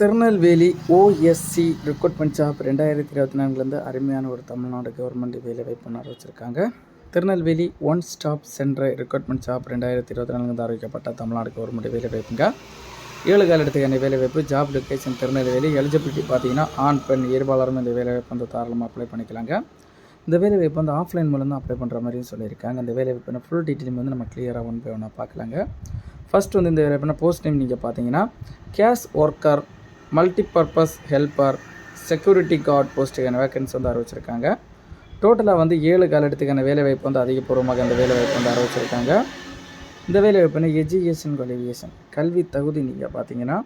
Tirunelveli OSC recruitment job ரெண்டாயிரத்தி இருபத்தி நான்குலேருந்து அருமையான ஒரு தமிழ்நாடு கவர்மெண்ட் வேலை ஆரம்பிச்சிருக்காங்க Tirunelveli one stop centre recruitment job ரெண்டாயிரத்தி இருபத்தி நான்குலேருந்து அறிவிக்கப்பட்ட தமிழ்நாடு கவர்மெண்ட் வேலை வாய்ப்புங்க. ஏழு கால இடத்துக்கான வேலை வாய்ப்பு ஜாப் லொக்கேஷன் திருநெல்வேலி. எலிஜிபிலிட்டி பார்த்தீங்கன்னா ஆண் பெண் இருபாலரும் இந்த வேலை வாய்ப்பு வந்து தாராளமாக அப்ளை பண்ணிக்கலாங்க. இந்த வேலை வாய்ப்பு வந்து ஆஃப்லைன் மூலம் தான் அப்ளை பண்ணுற மாதிரியும் சொல்லியிருக்காங்க. இந்த வேலைவாய்ப்பு ஃபுல் டீட்டெயிலும் வந்து நம்ம கிளியராக ஒன் பை ஒன்றா பார்க்கலாங்க. ஃபர்ஸ்ட் வந்து இந்த வேலைவாய்ப்புனா போஸ்ட் நேம் நீங்கள் பார்த்தீங்கன்னா case worker multipurpose helper security guard போஸ்ட்டுக்கான vacancy வந்து அறிவிச்சிருக்காங்க. டோட்டலாக வந்து ஏழு காலத்துக்கான வேலைவாய்ப்பு வந்து அதிகபூர்வமாக இந்த வேலைவாய்ப்பு வந்து அறிவிச்சிருக்காங்க. இந்த வேலைவாய்ப்புனா எஜுகேஷன் குவாலிஃபிகேஷன் கல்வி தகுதி நீங்கள் பார்த்தீங்கன்னா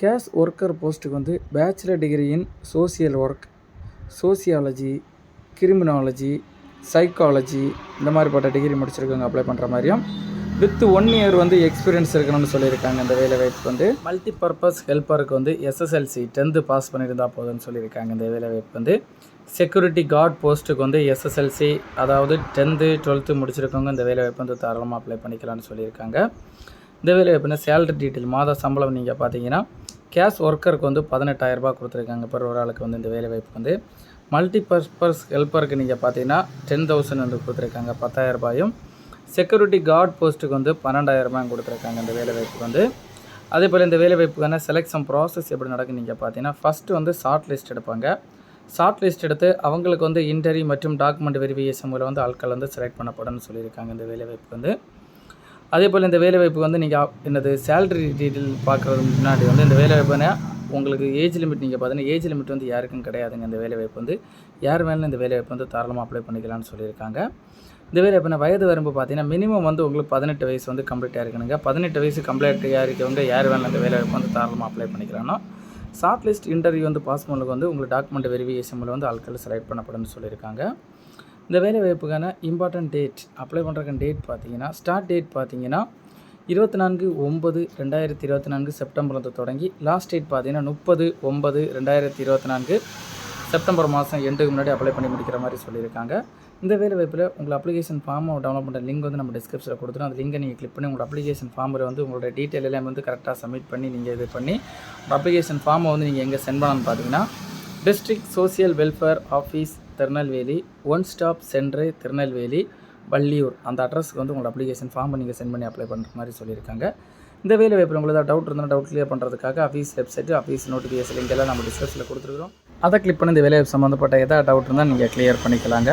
கேஷ் ஒர்க்கர் போஸ்ட்டுக்கு வந்து bachelor degree in social work sociology criminology psychology இந்த மாதிரிப்பட்ட டிகிரி முடிச்சிருக்கவங்க அப்ளை பண்ணுற மாதிரியும் வித் ஒன் இயர் வந்து எக்ஸ்பீரியன்ஸ் இருக்கணும்னு சொல்லியிருக்காங்க இந்த வேலை வாய்ப்பு வந்து. மல்டி பர்பஸ் ஹெல்ப்பருக்கு வந்து எஸ்எஸ்எல்சி டென்த்து பாஸ் பண்ணியிருந்தா போதும்னு சொல்லியிருக்காங்க இந்த வேலை வாய்ப்பு வந்து. செக்யூரிட்டி கார்டு போஸ்ட்டுக்கு வந்து எஸ்எஸ்எல்சி அதாவது டென்த்து டுவெல்த்து முடிச்சிருக்கவங்க இந்த வேலை வாய்ப்பு வந்து தாராளமாக அப்ளை பண்ணிக்கலாம்னு சொல்லியிருக்காங்க. இந்த வேலை வாய்ப்புனா சேலரி டீட்டெயில் மாத சம்பளம் நீங்கள் பார்த்தீங்கன்னா கேஷ் ஒர்க்கருக்கு வந்து பதினெட்டாயிரரூபா கொடுத்துருக்காங்க per ஒரு ஆளுக்கு வந்து இந்த வேலை வாய்ப்பு வந்து. மல்டி பர்பஸ் ஹெல்ப்பருக்கு நீங்கள் பார்த்தீங்கன்னா டென் தௌசண்ட் வந்து கொடுத்துருக்காங்க பத்தாயிரரூபாயும் செக்யூரிட்டி கார்டு போஸ்ட்டுக்கு வந்து பன்னெண்டாயிரம் ரூபாய் கொடுத்துருக்காங்க இந்த வேலைவாய்ப்புக்கு வந்து. அதே போல் இந்த வேலைவாய்ப்புக்கான செலெக்ஷன் ப்ராசஸ் எப்படி நடக்கும் நீங்கள் பார்த்தீங்கன்னா ஃபஸ்ட்டு வந்து ஷார்ட் லிஸ்ட் எடுப்பாங்க. ஷார்ட் லிஸ்ட் எடுத்து அவங்களுக்கு வந்து இன்டர்வியூ மற்றும் டாக்குமெண்ட் வெரிஃபிகேஷன் மூலம் வந்து ஆட்கள் வந்து செலக்ட் பண்ணப்படும்னு சொல்லியிருக்காங்க இந்த வேலைவாய்ப்பு வந்து. அதே போல் இந்த வேலைவாய்ப்பு வந்து நீங்கள் என்னது சேலரி டீட்டெயில் பார்க்குறதுக்கு முன்னாடி வந்து இந்த வேலைவாய்ப்புனா உங்களுக்கு ஏஜ் லிமிட் நீங்கள் பார்த்தீங்கன்னா ஏஜ் லிமிட் வந்து யாருக்கும் கிடையாதுங்க இந்த வேலைவாய்ப்பு வந்து. யார் வேணாலும் இந்த வேலைவாய்ப்பு வந்து தாராளமாக அப்ளை பண்ணிக்கலாம்னு சொல்லியிருக்காங்க. இந்த வேலை நான் வயது வரம்பு பார்த்தீங்கன்னா மினிமம் வந்து உங்களுக்கு பதினெட்டு வயசு வந்து கம்ப்ளீட்டாக இருக்கணுங்க. பதினெட்டு வயசு கம்ப்ளீட்டாக இருக்கவங்க யார் வேணாலும் அந்த வேலை வந்து தாராளமாக அப்ளை பண்ணிக்கலாம்னா ஷார்ட் லிஸ்ட் இன்டர்வியூ வந்து பாஸ் பண்ணலுக்கு வந்து உங்களுக்கு டாக்குமெண்ட் வெரிஃபிகேஷன் மூலம் வந்து ஆட்கள் செலக்ட் பண்ணப்படும்னு சொல்லியிருக்காங்க. இந்த வேலை வாய்ப்புக்கான இம்பார்ட்டன்ட் டேட் அப்ளை பண்ணுறக்கான டேட் பார்த்தீங்கன்னா ஸ்டார்ட் டேட் பார்த்தீங்கன்னா இருபத்தி நான்கு ஒம்பது ரெண்டாயிரத்தி இருபத்தி நான்கு செப்டம்பர் வந்து தொடங்கி லாஸ்ட் டேட் பார்த்தீங்கன்னா முப்பது ஒம்பது ரெண்டாயிரத்தி இருபத்தி நான்கு செப்டம்பர் மாதம் எண்டுக்கு முன்னாடி அப்ளை பண்ணி முடிக்கிற மாதிரி சொல்லியிருக்காங்க. இந்த வேலை வாய்ப்பில் உங்கள் அப்ளிகேஷன் ஃபார்மை டவுன்லோட் பண்ணுற லிங்க் வந்து நம்ம டிஸ்கிரிப்ஷனில் கொடுத்துரும். அந்த லிங்கை நீங்கள் கிளிக் பண்ணி உங்களோட அப்ளிகேஷன் ஃபார்மில் வந்து உங்களோட டீட்டெயில் எல்லாமே வந்து கரெக்டாக சப்மிட் பண்ணி நீங்கள் இது பண்ணி உங்கள் அப்ளிகேஷன் ஃபார்மை வந்து நீங்கள் எங்கே சென்ட் பண்ணணும்னு பார்த்தீங்கன்னா district social welfare office Tirunelveli one stop centre Tirunelveli Valliyur. அந்த அட்ரஸ்க்கு வந்து உங்களோட அப்ளிகேஷன் ஃபார்மை நீங்கள் சென்ட் பண்ணி அப்ளை பண்ணுற மாதிரி சொல்லியிருக்காங்க. இந்த வேலை வாய்ப்பில் உங்களுக்கு ஏதாவது டவுட் இருந்தால் டவுட் கிளியர் பண்ணுறதுக்காக office website office notification link எல்லாம் நம்ம டிஸ்கஸில் கொடுத்துருக்கோம் அதை கிளிக் பண்ணி இந்த வேலை சம்மந்தப்பட்ட எதாவது டவுட் இருந்தால் நீங்கள் கிளியர் பண்ணிக்கலாங்க.